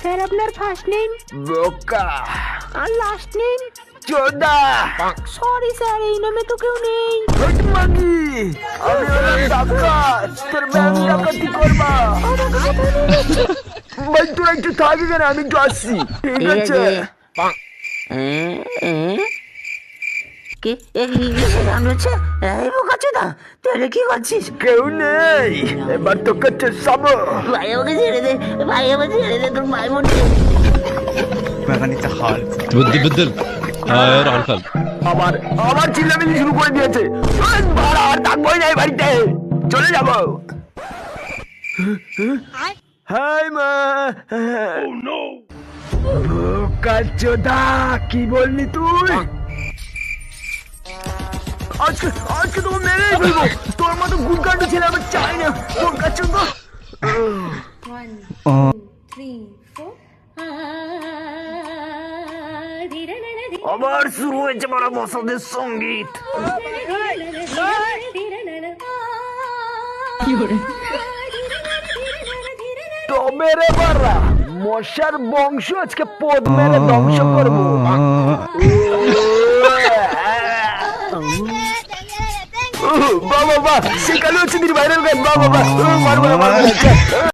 Sir আপনার first name বোকা। আর লাস্ট নেম চোদা। সরি স্যার এই নামে তো কেউ নেই। মাগি আমি হলাম ডাকাত। তোর ব্যাংক ডাকাতি করবা। ভাই তোরা একটু থাকি কেন আমি একটু আসছি। ঠিক আছে। কে? রয়েছে কেউ নেই। এবার তো কাছে সাবো ভাই ভাই আমাকে তোর ভাই মরছে। মেকানিকটা শুরু করে দিয়েছে। ভাড়া আর বাড়িতে। চলে যাব। হাই মা। oh, ও নো কি বললি তুই? আজকে আজকে তোকে মেরেই ফেলব। তোর মতো গুলকান্ড ছেলে আমি চাই না। One, two, three, four. আবার শুরু হয়েছে বড় বসদের সংগীত। তবে রে বারা মশার বংশ আজকে পদ মেরে ধ্বংস করব। బా బా శ్రీకాళహస్తి మీరు వైరల్ కాదు బా బా బా బా బా